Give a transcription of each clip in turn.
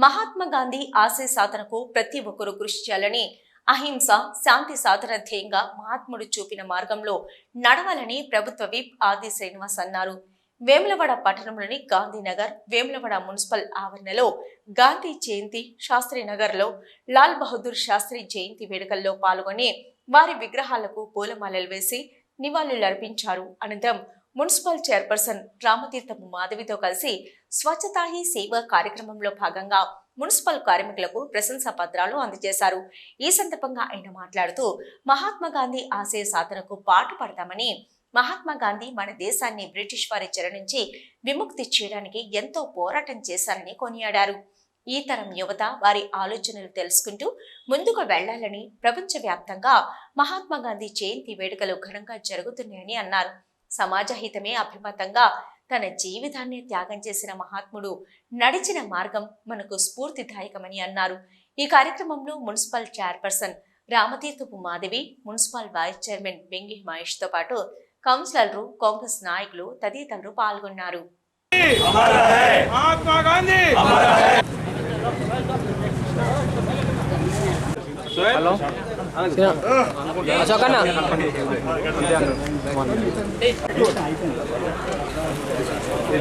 మహాత్మా గాంధీ ఆశయ సాధనకు ప్రతి ఒక్కరూ కృషి చేయాలని అహింస శాంతి సాధన ధ్యేయంగా మహాత్ముడు చూపిన మార్గంలో నడవాలని ప్రభుత్వ విప్ ఆది శ్రీనివాస్ అన్నారు. వేములవాడ పట్టణంలోని గాంధీనగర్ వేములవాడ మున్సిపల్ ఆవరణలో గాంధీ జయంతి శాస్త్రి నగర్లో లాల్ బహదూర్ శాస్త్రి జయంతి వేడుకల్లో పాల్గొని వారి విగ్రహాలకు పూలమాలలు వేసి నివాళులర్పించారు అనంతరం మున్సిపల్ చైర్పర్సన్ రామతీర్థము మాధవితో కలిసి స్వచ్ఛతా హీ సేవ కార్యక్రమంలో భాగంగా మున్సిపల్ కార్మికులకు ప్రశంసా పత్రాలు అందజేశారు. ఈ సందర్భంగా ఆయన మాట్లాడుతూ మహాత్మా గాంధీ ఆశయ సాధనకు పాటుపడతామని మహాత్మా గాంధీ మన దేశాన్ని బ్రిటిష్ వారి చెర నుంచి విముక్తి చేయడానికి ఎంతో పోరాటం చేశారని కొనియాడారు. ఈ తరం యువత వారి ఆలోచనలు తెలుసుకుంటూ ముందుకు వెళ్ళాలని ప్రపంచవ్యాప్తంగా మహాత్మా గాంధీ జయంతి వేడుకలు ఘనంగా జరుగుతున్నాయని అన్నారు. సమాజ హితమే అభిమతంగా తన జీవితాన్ని త్యాగం చేసిన మహాత్ముడు నడిచిన మార్గం మనకు స్ఫూర్తిదాయకమని అన్నారు. ఈ కార్యక్రమంలో municipal chairperson Ramatheerthapu Madhavi municipal vice chairman Bengi మహేష్తో పాటు కౌన్సిలర్లు కాంగ్రెస్ నాయకులు తదితరులు పాల్గొన్నారు. హలో అశోక్ అన్న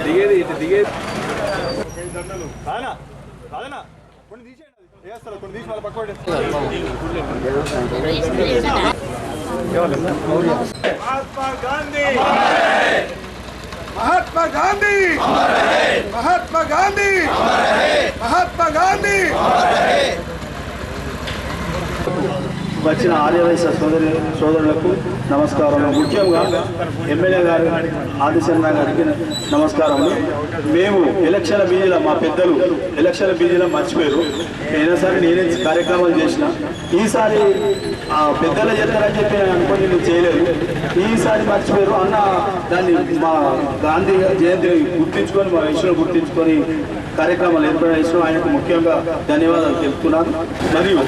దిగేది ఇటు దిగేది మహాత్మా గాంధీ మహాత్మా గాంధీ మహాత్మా గాంధీ మహాత్మా గాంధీ వచ్చిన ఆర్యవైశ్య సోదరి సోదరులకు నమస్కారం ముఖ్యంగా ఎమ్మెల్యే గారు ఆదిశన్న గారికి నమస్కారములు. మేము ఎలక్షన్ల బీజీలో మా పెద్దలు ఎలక్షన్ల బీజీలో మర్చిపోయారు. అయినా సరే నేనే కార్యక్రమాలు చేసిన. ఈసారి ఆ పెద్దల చేస్తారని చెప్పి నేను అనుకుని నేను చేయలేదు. ఈసారి మర్చిపోయారు. అన్న దాన్ని మా గాంధీ జయంతిని గుర్తించుకొని మా విషయంలో గుర్తించుకొని కార్యక్రమాలు ఏర్పాటు చేసిన ఆయనకు ముఖ్యంగా ధన్యవాదాలు తెలుపుతున్నాను. మరియు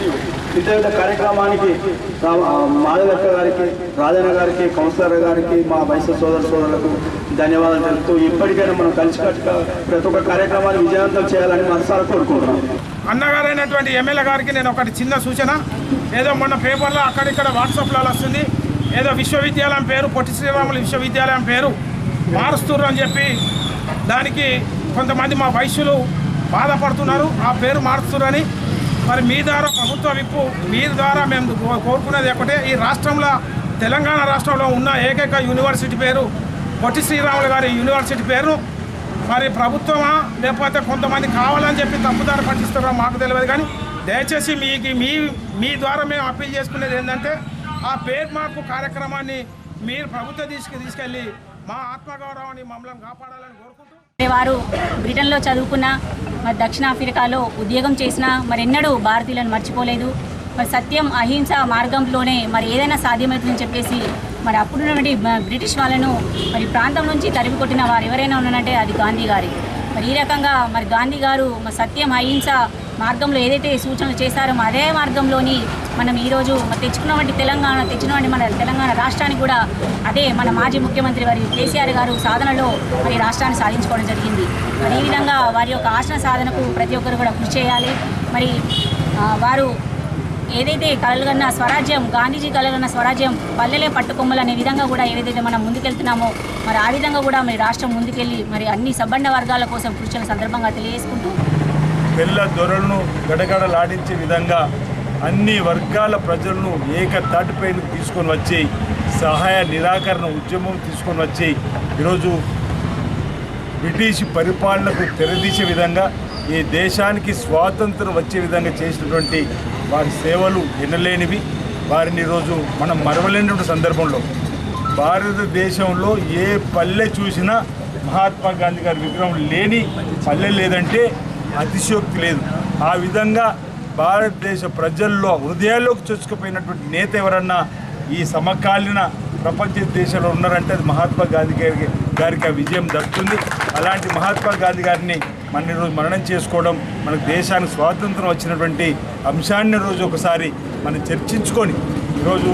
ఇటువంటి కార్యక్రమానికి రా- మాధవక్క గారికి రాజన్న గారికి కౌన్సిలర్ గారికి మా వయసు సోదర సోదరులకు ధన్యవాదాలు తెలుపుతూ ఇప్పటికైనా మనం కలిసికట్టుగా ప్రతి ఒక్క కార్యక్రమాన్ని విజయవంతం చేయాలని మనసారా కోరుకుంటున్నాం. అన్నగారైనటువంటి ఎమ్మెల్యే గారికి నేను ఒకటి చిన్న సూచన. ఏదో మొన్న పేపర్లో అక్కడిక్కడ వాట్సాప్లో వస్తుంది. ఏదో విశ్వవిద్యాలయం పేరు పొట్టి శ్రీరాములు విశ్వవిద్యాలయం పేరు మారుస్తున్నారు అని చెప్పి దానికి కొంతమంది మా వైశ్యులు బాధపడుతున్నారు. ఆ పేరు మారుస్తున్నారని మరి మీ ద్వారా ప్రభుత్వ విప్పు మీ ద్వారా మేము కో- కోరుకునేది ఒకటే. ఈ రాష్ట్రంలో తెలంగాణ రాష్ట్రంలో ఉన్న ఏకైక యూనివర్సిటీ పేరు పొట్టి శ్రీరాములు గారి యూనివర్సిటీ పేరు మరి ప్రభుత్వమా లేకపోతే కొంతమంది కావాలని చెప్పి తప్పుదారి పట్టిస్తారో మాకు తెలియదు కానీ దయచేసి మీకు మీ మీ ద్వారా మేము అప్పీల్ చేసుకునేది ఏంటంటే ఆ పేరు మార్పు కార్యక్రమాన్ని మీరు ప్రభుత్వం తీసుకు తీసుకెళ్ళి మా ఆత్మగౌరవాన్ని మమ్మల్ని కాపాడాలని కోరుకుంటూ వారు బ్రిటన్లో చదువుకున్న మరి దక్షిణాఫ్రికాలో ఉద్యోగం చేసిన మరి ఎన్నడూ భారతీయులను మర్చిపోలేదు. మరి సత్యం అహింస మార్గంలోనే మరి ఏదైనా సాధ్యమవుతుందని చెప్పేసి మరి అప్పుడున్నటువంటి బ్రిటిష్ వాళ్ళను మరి ప్రాంతం నుంచి తరిమి కొట్టిన వారు ఎవరైనా ఉన్నారంటే అది గాంధీ గారి. మరి ఈ రకంగా మరి గాంధీ గారు మరి సత్యం అహింస మార్గంలో ఏదైతే సూచనలు చేశారో అదే మార్గంలోని మనం ఈరోజు తెచ్చుకున్నటువంటి తెలంగాణ తెచ్చినటువంటి మన తెలంగాణ రాష్ట్రానికి కూడా అదే మన మాజీ ముఖ్యమంత్రి వారి కేసీఆర్ గారు సాధనలో మరి రాష్ట్రాన్ని సాధించుకోవడం జరిగింది. మరి ఈ విధంగా వారి యొక్క ఆసన సాధనకు ప్రతి ఒక్కరు కూడా కృషి చేయాలి. మరి వారు ఏదైతే కలగన్న స్వరాజ్యం గాంధీజీ కలగన్న స్వరాజ్యం పల్లెలే పట్టుకొమ్మలు అనే విధంగా కూడా ఏదైతే మనం ముందుకెళ్తున్నామో మరి ఆ విధంగా కూడా మరి రాష్ట్రం ముందుకెళ్ళి మరి అన్ని సబ్బండ వర్గాల కోసం కృషి సందర్భంగా తెలియజేసుకుంటూ పిల్ల దొరలను గడగడలాడించే విధంగా అన్ని వర్గాల ప్రజలను ఏక తాటిపైన తీసుకొని వచ్చి సహాయ నిరాకరణ ఉద్యమం తీసుకొని వచ్చి ఈరోజు బ్రిటిష్ పరిపాలనకు తెరదీసే విధంగా ఈ దేశానికి స్వాతంత్రం వచ్చే విధంగా చేసినటువంటి వారి సేవలు ఎనలేనివి వారిని ఈరోజు మనం మరవలేనటువంటి సందర్భంలో భారతదేశంలో ఏ పల్లె చూసినా మహాత్మా గాంధీ గారి విగ్రహం లేని పల్లె లేదంటే అతిశయోక్తి లేదు. ఆ విధంగా భారతదేశ ప్రజల్లో హృదయాల్లోకి చొచ్చుకుపోయినటువంటి నేత ఎవరన్నా ఈ సమకాలీన ప్రపంచ దేశంలో ఉన్నారంటే అది మహాత్మా గాంధీ గారికి గారికి ఆ విజయం దక్కుతుంది. అలాంటి మహాత్మా గాంధీ గారిని మన ఈరోజు మరణం చేసుకోవడం మనకు దేశానికి స్వాతంత్రం వచ్చినటువంటి అంశాన్ని రోజు ఒకసారి మనం చర్చించుకొని ఈరోజు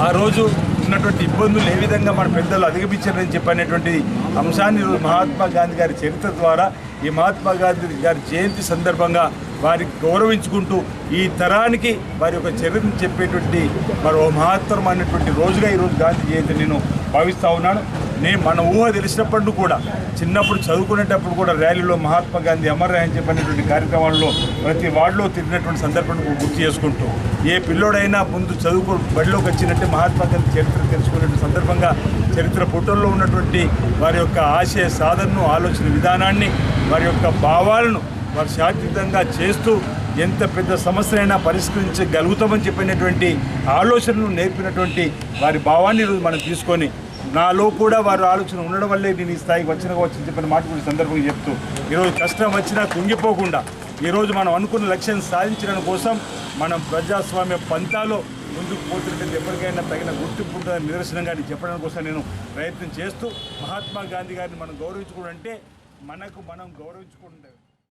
ఆ రోజు ఉన్నటువంటి ఇబ్బందులు ఏ విధంగా మన పెద్దలు అధిగమించారని చెప్పనేటువంటి అంశాన్ని మహాత్మా గాంధీ గారి చరిత్ర ద్వారా ఈ మహాత్మా గాంధీ గారి జయంతి సందర్భంగా వారికి గౌరవించుకుంటూ ఈ తరానికి వారి యొక్క చరిత్రను చెప్పేటువంటి మరి ఓ మహత్తరమైనటువంటి రోజుగా ఈరోజు గాంధీ జయంతి నేను భావిస్తూ ఉన్నాను. నేను మన ఊహ తెలిసినప్పుడు కూడా చిన్నప్పుడు చదువుకునేటప్పుడు కూడా ర్యాలీలో మహాత్మా గాంధీ అమర్ అని చెప్పినటువంటి కార్యక్రమాల్లో ప్రతి వార్డులో తిరిగినటువంటి సందర్భం గుర్తు చేసుకుంటూ ఏ పిల్లోడైనా ముందు చదువుకో బడిలోకి వచ్చినట్టే మహాత్మా గాంధీ చరిత్ర తెలుసుకునే సందర్భంగా చరిత్ర పుటల్లో ఉన్నటువంటి వారి యొక్క ఆశయ సాధనను ఆలోచన విధానాన్ని వారి యొక్క భావాలను వారు శాంతియుతంగా చేస్తూ ఎంత పెద్ద సమస్యనైనా పరిష్కరించగలుగుతామని చెప్పినటువంటి ఆలోచనలు నేర్పినటువంటి వారి భావాన్ని ఈరోజు మనం తీసుకొని నాలో కూడా వారి ఆలోచన ఉండడం వల్లే నేను ఈ స్థాయికి వచ్చిన వచ్చి చెప్పిన మాట కూడా సందర్భంగా చెప్తూ ఈరోజు కష్టం వచ్చినా కుంగిపోకుండా ఈరోజు మనం అనుకున్న లక్ష్యం సాధించడం కోసం మనం ప్రజాస్వామ్య పంతాలో ముందుకు పోతుంటే ఎప్పటికైనా తగిన గుర్తింపు ఉంటుందని నిదర్శనంగా చెప్పడం కోసం నేను ప్రయత్నం చేస్తూ మహాత్మా గాంధీ గారిని మనం గౌరవించుకుంటే మనకు మనం గౌరవించుకుంటే